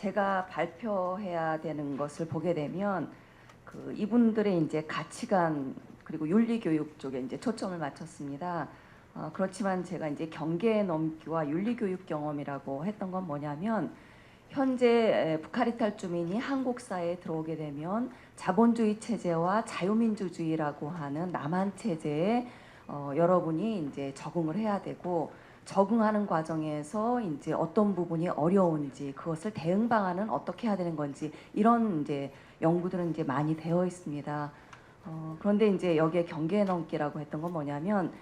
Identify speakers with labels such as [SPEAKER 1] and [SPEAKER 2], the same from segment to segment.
[SPEAKER 1] 제가 발표해야 되는 것을 보게 되면 그 이분들의 이제 가치관 그리고 윤리 교육 쪽에 이제 초점을 맞췄습니다. 어, 그렇지만 제가 이제 경계 넘기와 윤리 교육 경험이라고 했던 건 뭐냐면 현재 에, 북한이탈 주민이 한국 사회에 들어오게 되면 자본주의 체제와 자유민주주의라고 하는 남한 체제에 어, 여러분이 이제 적응을 해야 되고 적응하는 과정에서 이제 어떤 부분이 어려운지 그것을 대응 방안은 어떻게 해야 되는 건지 이런 이제 연구들은 이제 많이 되어 있습니다. 어, 그런데 이제 여기에 경계 넘기라고 했던 건 뭐냐면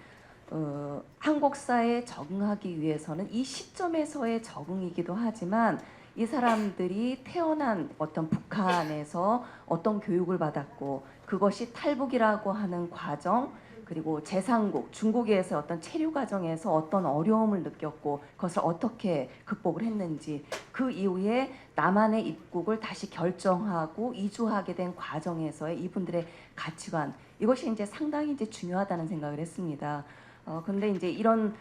[SPEAKER 1] 어, 한국 사회에 적응하기 위해서는 이 시점에서의 적응이기도 하지만 이 사람들이 태어난 어떤 북한에서 어떤 교육을 받았고 그것이 탈북이라고 하는 과정 그리고 제3국 중국에서 어떤 체류 과정에서 어떤 어려움을 느꼈고 그것을 어떻게 극복을 했는지 그 이후에 남한의 입국을 다시 결정하고 이주하게 된 과정에서의 이분들의 가치관 이것이 이제 상당히 이제 중요하다는 생각을 했습니다. 어 근데 이제 이런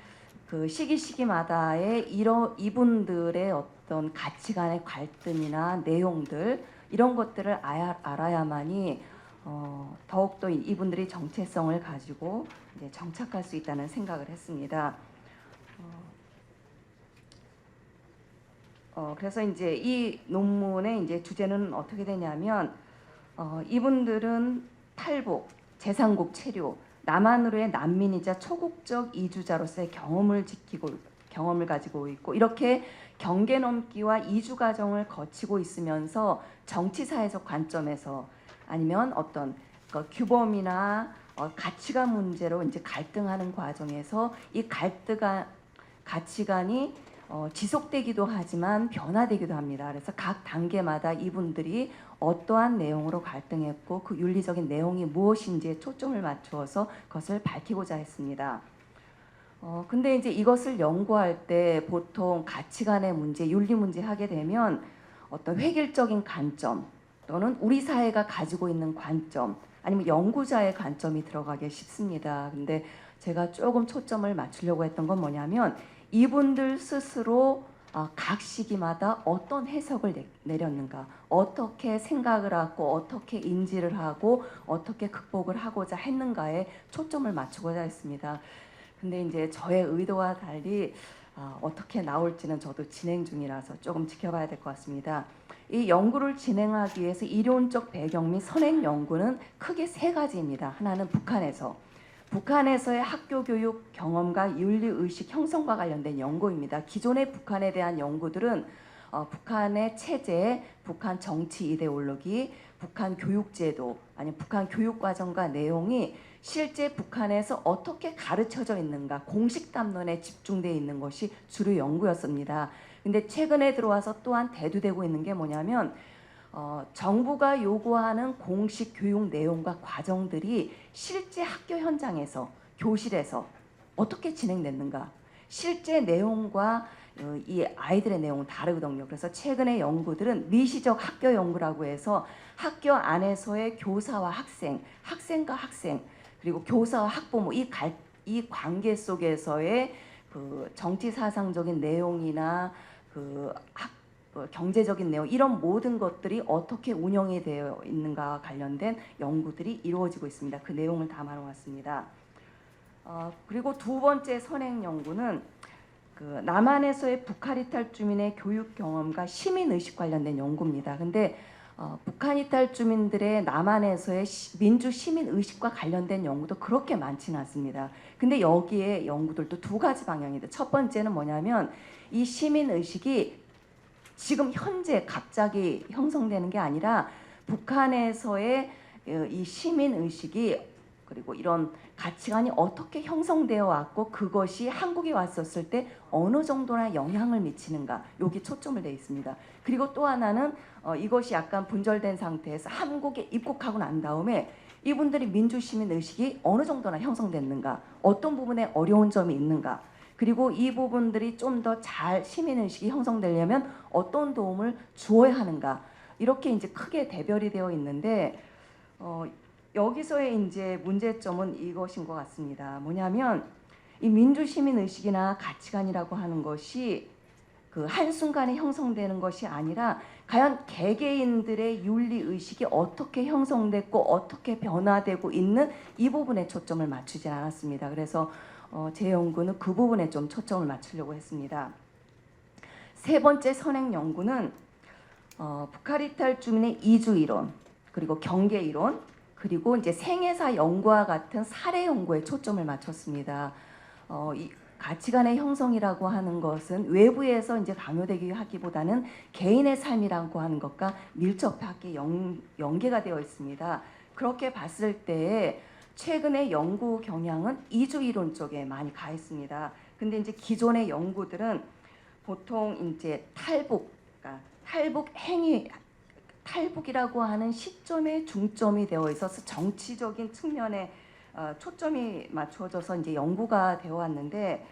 [SPEAKER 1] 그 시기 시기마다의 이런 이분들의 어떤 가치관의 갈등이나 내용들 이런 것들을 알아, 알아야만이 어, 더욱더 이- 이분들이 정체성을 가지고 이제 정착할 수 있다는 생각을 했습니다. 어, 어, 그래서 이제 이 논문의 이제 주제는 어떻게 되냐면 어, 이분들은 탈북, 제3국 체류, 남한으로의 난민이자 초국적 이주자로서의 경험을 지키고 경험을 가지고 있고 이렇게 경계 넘기와 이주 과정을 거치고 있으면서 정치 사회적 관점에서 아니면 어떤 그 규범이나 어, 가치관 문제로 이제 갈등하는 과정에서 이 갈등가 가치관이 어, 지속되기도 하지만 변화되기도 합니다. 그래서 각 단계마다 이분들이 어떠한 내용으로 갈등했고 그 윤리적인 내용이 무엇인지에 초점을 맞추어서 그것을 밝히고자 했습니다. 어, 근데 이제 이것을 연구할 때 보통 가치관의 문제, 윤리 문제 하게 되면 어떤 획일적인 관점 또는 우리 사회가 가지고 있는 관점 아니면 연구자의 관점이 들어가기 쉽습니다. 근데 제가 조금 초점을 맞추려고 했던 건 뭐냐면 이분들 스스로 아, 각 시기마다 어떤 해석을 내, 내렸는가, 어떻게 생각을 하고, 어떻게 인지를 하고, 어떻게 극복을 하고자 했는가에 초점을 맞추고자 했습니다. 근데 이제 저의 의도와 달리 아, 어떻게 나올지는 저도 진행 중이라서 조금 지켜봐야 될 것 같습니다. 이 연구를 진행하기 위해서 이론적 배경 및 선행 연구는 크게 세 가지입니다. 하나는 북한에서 북한에서의 학교 교육 경험과 윤리 의식 형성과 관련된 연구입니다. 기존의 북한에 대한 연구들은 어, 북한의 체제, 북한 정치 이데올로기, 북한 교육제도, 아니 북한 교육 과정과 내용이 실제 북한에서 어떻게 가르쳐져 있는가 공식 담론에 집중되어 있는 것이 주로 연구였습니다. 근데 최근에 들어와서 또한 대두되고 있는 게 뭐냐면 어, 정부가 요구하는 공식 교육 내용과 과정들이 실제 학교 현장에서 교실에서 어떻게 진행됐는가 실제 내용과 어, 이 아이들의 내용은 다르거든요. 그래서 최근의 연구들은 미시적 학교 연구라고 해서 학교 안에서의 교사와 학생, 학생과 학생 그리고 교사와 학부모 이, 갈, 이 관계 속에서의 그 정치 사상적인 내용이나 그 학, 그 경제적인 내용 이런 모든 것들이 어떻게 운영이 되어 있는가와 관련된 연구들이 이루어지고 있습니다. 그 내용을 담아 놓았습니다. 어, 그리고 두 번째 선행 연구는 그 남한에서의 북한 이탈 주민의 교육 경험과 시민 의식 관련된 연구입니다. 근데 어, 북한 이탈 주민들의 남한에서의 시- 민주 시민 의식과 관련된 연구도 그렇게 많지는 않습니다. 근데 여기에 연구들도 두 가지 방향인데 첫 번째는 뭐냐면 이 시민 의식이 지금 현재 갑자기 형성되는 게 아니라 북한에서의 어, 이 시민 의식이 그리고 이런 가치관이 어떻게 형성되어 왔고 그것이 한국에 왔었을 때 어느 정도나 영향을 미치는가 여기 초점을 돼 있습니다. 그리고 또 하나는 어, 이것이 약간 분절된 상태에서 한국에 입국하고 난 다음에 이분들이 민주시민 의식이 어느 정도나 형성됐는가 어떤 부분에 어려운 점이 있는가 그리고 이 부분들이 좀 더 잘 시민 의식이 형성되려면 어떤 도움을 주어야 하는가 이렇게 이제 크게 대별이 되어 있는데 어, 여기서의 이제 문제점은 이것인 것 같습니다. 뭐냐면 이 민주 시민 의식이나 가치관이라고 하는 것이 그 한순간에 형성되는 것이 아니라 과연 개개인들의 윤리 의식이 어떻게 형성됐고 어떻게 변화되고 있는 이 부분에 초점을 맞추지 않았습니다. 그래서 어, 제 연구는 그 부분에 좀 초점을 맞추려고 했습니다. 세 번째 선행 연구는 어, 북한이탈 주민의 이주 이론 그리고 경계 이론 그리고 이제 생애사 연구와 같은 사례 연구에 초점을 맞췄습니다. 어, 이 가치관의 형성이라고 하는 것은 외부에서 이제 강요되기 하기보다는 개인의 삶이라고 하는 것과 밀접하게 연, 연계가 되어 있습니다. 그렇게 봤을 때 최근의 연구 경향은 이주 이론 쪽에 많이 가 있습니다. 근데 이제 기존의 연구들은 보통 이제 탈북, 그러니까 탈북 행위, 탈북이라고 하는 시점에 중점이 되어 있어서 정치적인 측면에 어, 초점이 맞춰져서 이제 연구가 되어 왔는데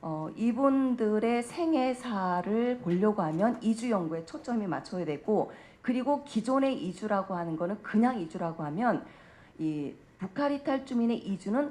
[SPEAKER 1] 어, 이분들의 생애사를 보려고 하면 이주 연구에 초점이 맞춰야 되고 그리고 기존의 이주라고 하는 거는 그냥 이주라고 하면 이 북한이탈 주민의 이주는 이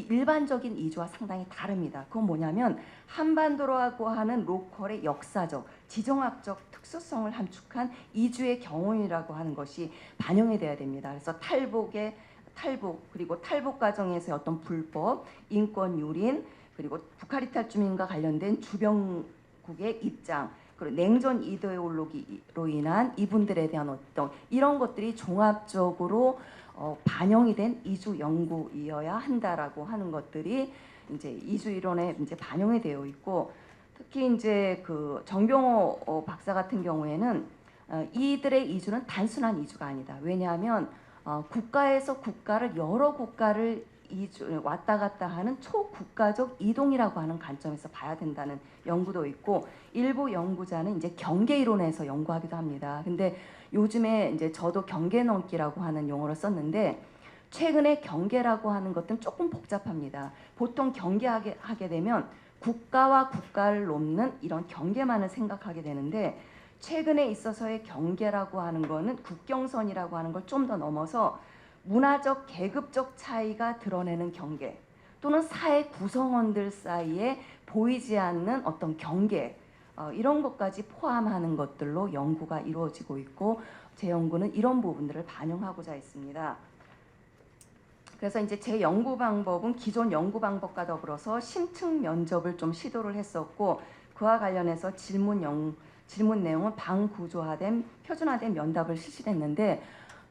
[SPEAKER 1] 일반적인 이주와 상당히 다릅니다. 그건 뭐냐면 한반도라고 하는 로컬의 역사적, 지정학적 특수성을 함축한 이주의 경험이라고 하는 것이 반영이 돼야 됩니다. 그래서 탈북의 탈북 그리고 탈북 과정에서의 어떤 불법, 인권 유린 그리고 북한이탈 주민과 관련된 주변국의 입장 그리고 냉전 이데올로기로 인한 이분들에 대한 어떤 이런 것들이 종합적으로 어, 반영이 된 이주 연구이어야 한다라고 하는 것들이 이제 이주 이론에 이제 반영이 되어 있고 특히 이제 그 정병호 어, 박사 같은 경우에는 어, 이들의 이주는 단순한 이주가 아니다. 왜냐하면 어, 국가에서 국가를 여러 국가를 이주, 왔다 갔다 하는 초국가적 이동이라고 하는 관점에서 봐야 된다는 연구도 있고 일부 연구자는 이제 경계 이론에서 연구하기도 합니다. 근데 요즘에 이제 저도 경계 넘기라고 하는 용어를 썼는데 최근에 경계라고 하는 것은 조금 복잡합니다. 보통 경계하게 하게 되면 국가와 국가를 놓는 이런 경계만을 생각하게 되는데 최근에 있어서의 경계라고 하는 거는 국경선이라고 하는 걸 좀 더 넘어서 문화적 계급적 차이가 드러내는 경계 또는 사회 구성원들 사이에 보이지 않는 어떤 경계 어, 이런 것까지 포함하는 것들로 연구가 이루어지고 있고 제 연구는 이런 부분들을 반영하고자 했습니다. 그래서 이제 제 연구 방법은 기존 연구 방법과 더불어서 심층 면접을 좀 시도를 했었고 그와 관련해서 질문 영 질문 내용은 방구조화된 표준화된 면답을 실시했는데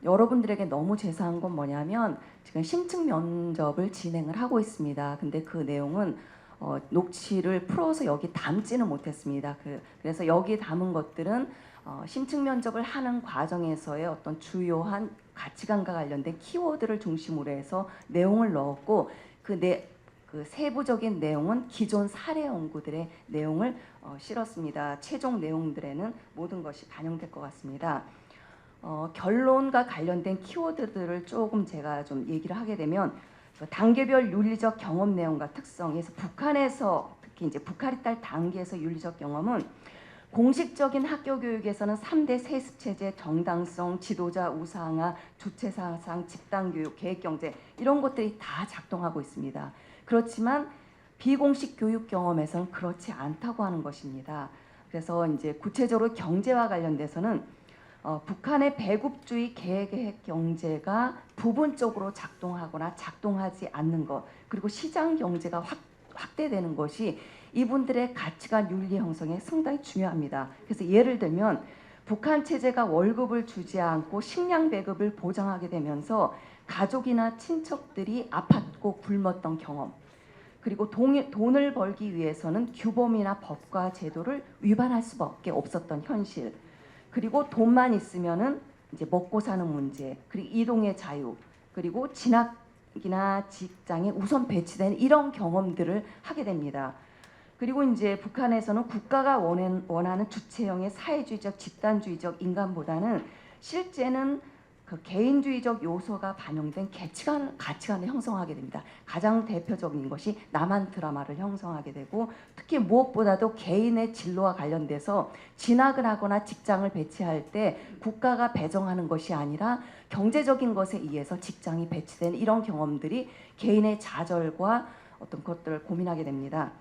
[SPEAKER 1] 여러분들에게 너무 죄송한 건 뭐냐면 지금 심층 면접을 진행을 하고 있습니다. 근데 그 내용은 어, 녹취를 풀어서 여기 담지는 못했습니다. 그, 그래서 여기 담은 것들은 어, 심층 면접을 하는 과정에서의 어떤 주요한 가치관과 관련된 키워드를 중심으로 해서 내용을 넣었고 그 내, 그 세부적인 내용은 기존 사례 연구들의 내용을 어, 실었습니다. 최종 내용들에는 모든 것이 반영될 것 같습니다. 어, 결론과 관련된 키워드들을 조금 제가 좀 얘기를 하게 되면 그 단계별 윤리적 경험 내용과 특성에서 북한에서 특히 이제 북한이 딸 단계에서 윤리적 경험은 공식적인 학교 교육에서는 3대 세습 체제, 정당성, 지도자 우상화, 주체 사상, 집단 교육, 계획 경제 이런 것들이 다 작동하고 있습니다. 그렇지만 비공식 교육 경험에서는 그렇지 않다고 하는 것입니다. 그래서 이제 구체적으로 경제와 관련돼서는 어, 북한의 배급주의 계획 경제가 부분적으로 작동하거나 작동하지 않는 것 그리고 시장 경제가 확, 확대되는 것이 이분들의 가치관 윤리 형성에 상당히 중요합니다. 그래서 예를 들면 북한 체제가 월급을 주지 않고 식량 배급을 보장하게 되면서 가족이나 친척들이 아팠고 굶었던 경험 그리고 돈, 돈을 벌기 위해서는 규범이나 법과 제도를 위반할 수밖에 없었던 현실 그리고 돈만 있으면은 이제 먹고 사는 문제, 그리고 이동의 자유, 그리고 진학이나 직장에 우선 배치된 이런 경험들을 하게 됩니다. 그리고 이제 북한에서는 국가가 원하는 주체형의 사회주의적 집단주의적 인간보다는 실제는 그 개인주의적 요소가 반영된 가치관, 가치관을 형성하게 됩니다. 가장 대표적인 것이 남한 드라마를 형성하게 되고 특히 무엇보다도 개인의 진로와 관련돼서 진학을 하거나 직장을 배치할 때 국가가 배정하는 것이 아니라 경제적인 것에 의해서 직장이 배치된 이런 경험들이 개인의 좌절과 어떤 것들을 고민하게 됩니다.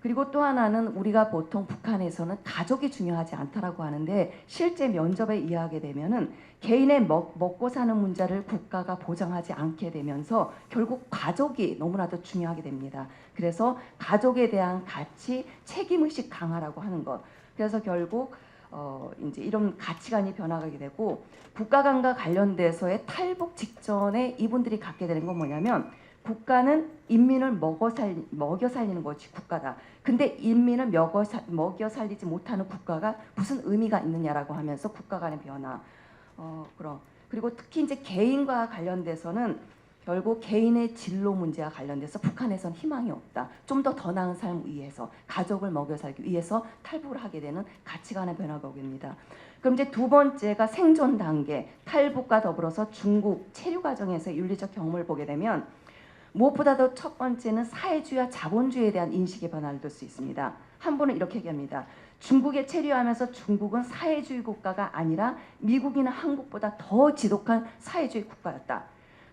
[SPEAKER 1] 그리고 또 하나는 우리가 보통 북한에서는 가족이 중요하지 않다라고 하는데 실제 면접에 이해하게 되면은 개인의 먹, 먹고 사는 문제를 국가가 보장하지 않게 되면서 결국 가족이 너무나도 중요하게 됩니다. 그래서 가족에 대한 가치, 책임 의식 강화라고 하는 것. 그래서 결국 어 이제 이런 가치관이 변화가게 되고 국가관과 관련돼서의 탈북 직전에 이분들이 갖게 되는 건 뭐냐면 국가는 인민을 먹어 살 먹여 살리는 것이 국가다. 근데 인민을 먹어 사, 먹여 살리지 못하는 국가가 무슨 의미가 있느냐라고 하면서 국가 간의 변화. 어 그럼 그리고 특히 이제 개인과 관련돼서는 결국 개인의 진로 문제와 관련돼서 북한에선 희망이 없다. 좀 더더 나은 삶을 위해서 가족을 먹여 살기 위해서 탈북을 하게 되는 가치관의 변화가 오입니다. 그럼 이제 두 번째가 생존 단계 탈북과 더불어서 중국 체류 과정에서 윤리적 경험을 보게 되면 무엇보다도 첫 번째는 사회주의와 자본주의에 대한 인식의 변화를 둘 수 있습니다. 한 분은 이렇게 얘기합니다. 중국에 체류하면서 중국은 사회주의 국가가 아니라 미국이나 한국보다 더 지독한 사회주의 국가였다.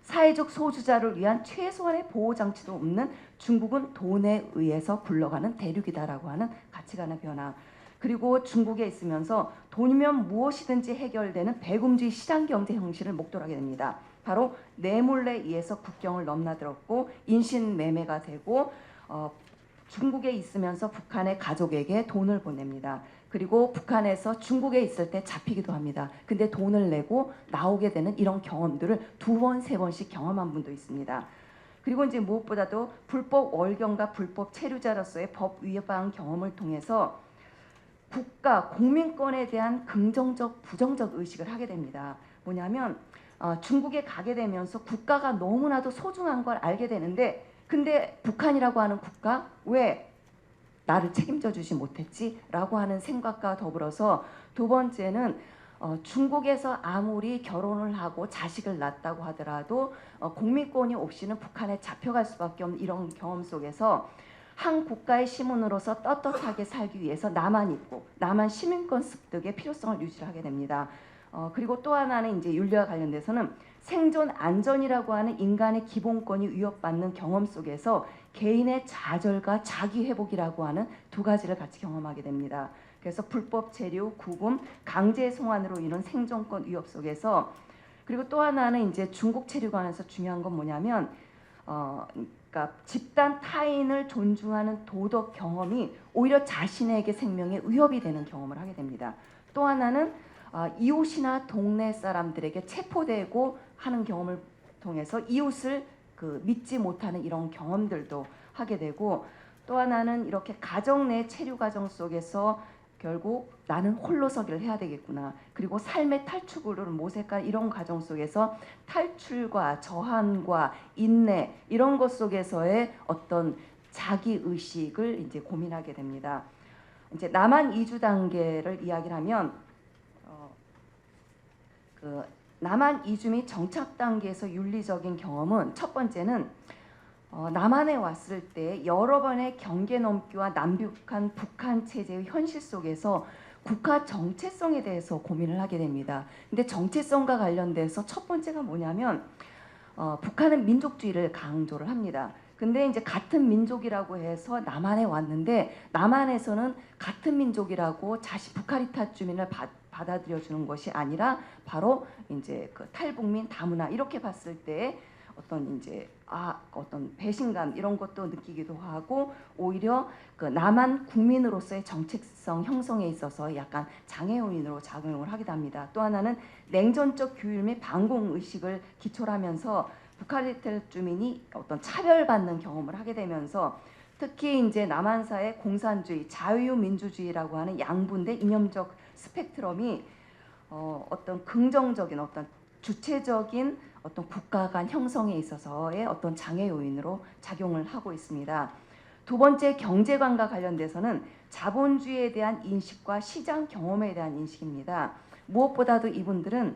[SPEAKER 1] 사회적 소수자를 위한 최소한의 보호 장치도 없는 중국은 돈에 의해서 굴러가는 대륙이다라고 하는 가치관의 변화. 그리고 중국에 있으면서 돈이면 무엇이든지 해결되는 배금주의 시장 경제 형식을 목도로 하게 됩니다. 바로 뇌물에 의해서 국경을 넘나들었고 인신 매매가 되고 어, 중국에 있으면서 북한의 가족에게 돈을 보냅니다. 그리고 북한에서 중국에 있을 때 잡히기도 합니다. 근데 돈을 내고 나오게 되는 이런 경험들을 두 번, 세 번씩 경험한 분도 있습니다. 그리고 이제 무엇보다도 불법 월경과 불법 체류자로서의 법 위반 경험을 통해서 국가 공민권에 대한 긍정적 부정적 의식을 하게 됩니다. 뭐냐면 어, 중국에 가게 되면서 국가가 너무나도 소중한 걸 알게 되는데 근데 북한이라고 하는 국가 왜 나를 책임져 주지 못했지 라고 하는 생각과 더불어서 두 번째는 어, 중국에서 아무리 결혼을 하고 자식을 낳았다고 하더라도 어, 공민권이 없이는 북한에 잡혀갈 수밖에 없는 이런 경험 속에서 한 국가의 시민으로서 떳떳하게 살기 위해서 나만 있고 나만 시민권 습득의 필요성을 유지하게 됩니다. 어, 그리고 또 하나는 이제 윤리와 관련돼서는 생존 안전이라고 하는 인간의 기본권이 위협받는 경험 속에서 개인의 좌절과 자기 회복이라고 하는 두 가지를 같이 경험하게 됩니다. 그래서 불법 체류, 구금, 강제 송환으로 인한 생존권 위협 속에서 그리고 또 하나는 이제 중국 체류관에서 중요한 건 뭐냐면 어 그러니까 집단 타인을 존중하는 도덕 경험이 오히려 자신에게 생명에 위협이 되는 경험을 하게 됩니다. 또 하나는 어, 이웃이나 동네 사람들에게 체포되고 하는 경험을 통해서 이웃을 그 믿지 못하는 이런 경험들도 하게 되고 또 하나는 이렇게 가정 내 체류 과정 속에서 결국 나는 홀로서기를 해야 되겠구나. 그리고 삶의 탈출구를 모색할 이런 과정 속에서 탈출과 저항과 인내 이런 것 속에서의 어떤 자기 의식을 이제 고민하게 됩니다. 이제 남한 이주 단계를 이야기를 하면 어, 그 남한 이주 및 정착 단계에서 윤리적인 경험은 첫 번째는 어, 남한에 왔을 때 여러 번의 경계 넘기와 남북한 북한 체제의 현실 속에서 국가 정체성에 대해서 고민을 하게 됩니다. 근데 정체성과 관련돼서 첫 번째가 뭐냐면 어, 북한은 민족주의를 강조를 합니다. 근데 이제 같은 민족이라고 해서 남한에 왔는데 남한에서는 같은 민족이라고 자신 북한이타 주민을 받, 받아들여 주는 것이 아니라 바로 이제 그 탈북민 다문화 이렇게 봤을 때 어떤 이제 아 어떤 배신감 이런 것도 느끼기도 하고 오히려 그 남한 국민으로서의 정체성 형성에 있어서 약간 장애 요인으로 작용을 하기도 합니다. 또 하나는 냉전적 규율 및 반공 의식을 기초로 하면서 북한리텔 주민이 어떤 차별받는 경험을 하게 되면서 특히 이제 남한사의 공산주의, 자유민주주의라고 하는 양분대 이념적 스펙트럼이 어, 어떤 긍정적인 어떤 주체적인 어떤 국가 간 형성에 있어서의 어떤 장애 요인으로 작용을 하고 있습니다. 두 번째 경제관과 관련돼서는 자본주의에 대한 인식과 시장 경험에 대한 인식입니다. 무엇보다도 이분들은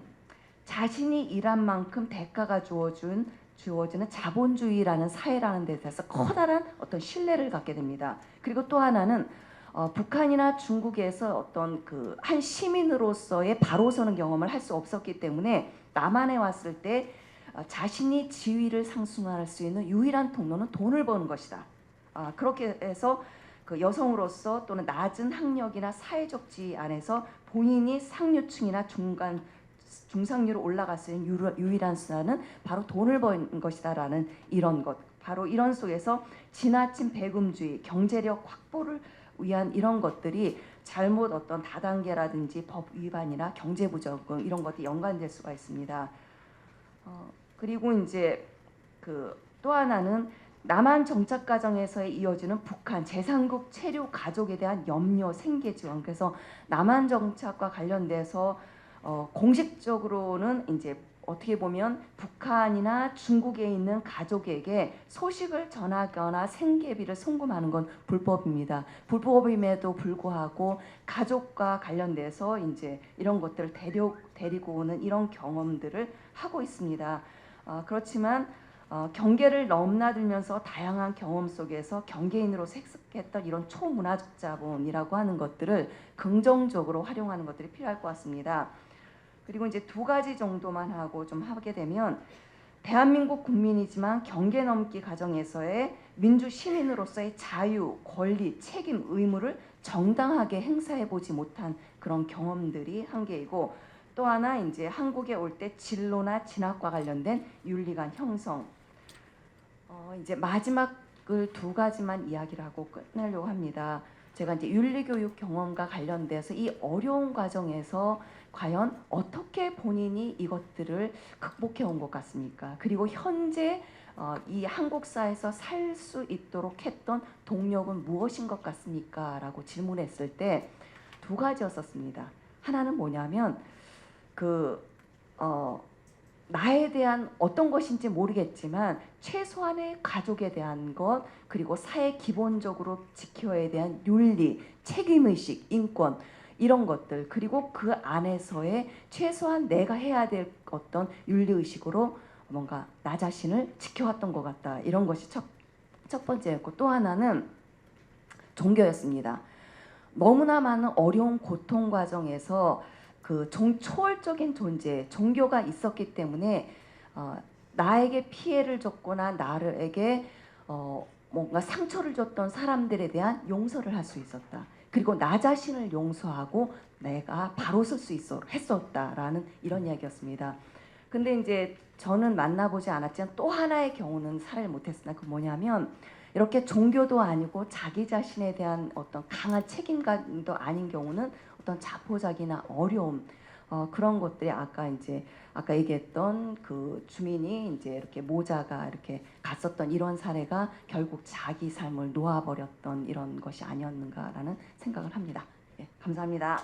[SPEAKER 1] 자신이 일한 만큼 대가가 주어준 주어지는 자본주의라는 사회라는 데 대해서 커다란 어떤 신뢰를 갖게 됩니다. 그리고 또 하나는 어, 북한이나 중국에서 어떤 그 한 시민으로서의 바로 서는 경험을 할 수 없었기 때문에 남한에 왔을 때 어, 자신이 지위를 상승할 수 있는 유일한 통로는 돈을 버는 것이다. 아, 그렇게 해서 그 여성으로서 또는 낮은 학력이나 사회적 지위 안에서 본인이 상류층이나 중간 중상류로 올라갈 수 있는 유일- 유일한 수단은 바로 돈을 버는 것이다라는 이런 것 바로 이런 속에서 지나친 배금주의 경제력 확보를 위한 이런 것들이 잘못 어떤 다단계라든지 법 위반이나 경제부 적응 이런 것들이 연관될 수가 있습니다. 어, 그리고 이제 그 또 하나는 남한 정착 과정에서의 이어지는 북한 제3국 체류 가족에 대한 염려 생계 지원 그래서 남한 정착과 관련돼서 어, 공식적으로는 이제 어떻게 보면 북한이나 중국에 있는 가족에게 소식을 전하거나 생계비를 송금하는 건 불법입니다. 불법임에도 불구하고 가족과 관련돼서 이제 이런 것들을 데려, 데리고 오는 이런 경험들을 하고 있습니다. 어, 그렇지만 어, 경계를 넘나들면서 다양한 경험 속에서 경계인으로 색습했던 이런 초문화적 자본이라고 하는 것들을 긍정적으로 활용하는 것들이 필요할 것 같습니다. 그리고 이제 두 가지 정도만 하고 좀 하게 되면 대한민국 국민이지만 경계 넘기 과정에서의 민주 시민으로서의 자유, 권리, 책임, 의무를 정당하게 행사해 보지 못한 그런 경험들이 한 개이고 또 하나 이제 한국에 올 때 진로나 진학과 관련된 윤리관 형성. 어 이제 마지막을 두 가지만 이야기를 하고 끝내려고 합니다. 제가 이제 윤리교육 경험과 관련돼서 이 어려운 과정에서 과연 어떻게 본인이 이것들을 극복해 온 것 같습니까? 그리고 현재 어, 이 한국사에서 살 수 있도록 했던 동력은 무엇인 것 같습니까? 라고 질문했을 때 두 가지였었습니다. 하나는 뭐냐면 그 어, 나에 대한 어떤 것인지 모르겠지만 최소한의 가족에 대한 것 그리고 사회 기본적으로 지켜야 대한 윤리, 책임의식, 인권 이런 것들 그리고 그 안에서의 최소한 내가 해야 될 어떤 윤리의식으로 뭔가 나 자신을 지켜왔던 것 같다 이런 것이 첫, 첫 번째였고 또 하나는 종교였습니다. 너무나 많은 어려운 고통 과정에서 그 종, 초월적인 존재, 종교가 있었기 때문에 어, 나에게 피해를 줬거나 나에게 어, 뭔가 상처를 줬던 사람들에 대한 용서를 할 수 있었다. 그리고 나 자신을 용서하고 내가 바로 설 수 있어 했었다라는 이런 이야기였습니다. 근데 이제 저는 만나보지 않았지만 또 하나의 경우는 살을 못했으나 그 뭐냐면 이렇게 종교도 아니고 자기 자신에 대한 어떤 강한 책임감도 아닌 경우는 어떤 자포자기나 어려움 어, 그런 것들이 아까 이제 아까 얘기했던 그 주민이 이제 이렇게 모자가 이렇게 갔었던 이런 사례가 결국 자기 삶을 놓아버렸던 이런 것이 아니었는가라는 생각을 합니다. 예, 감사합니다.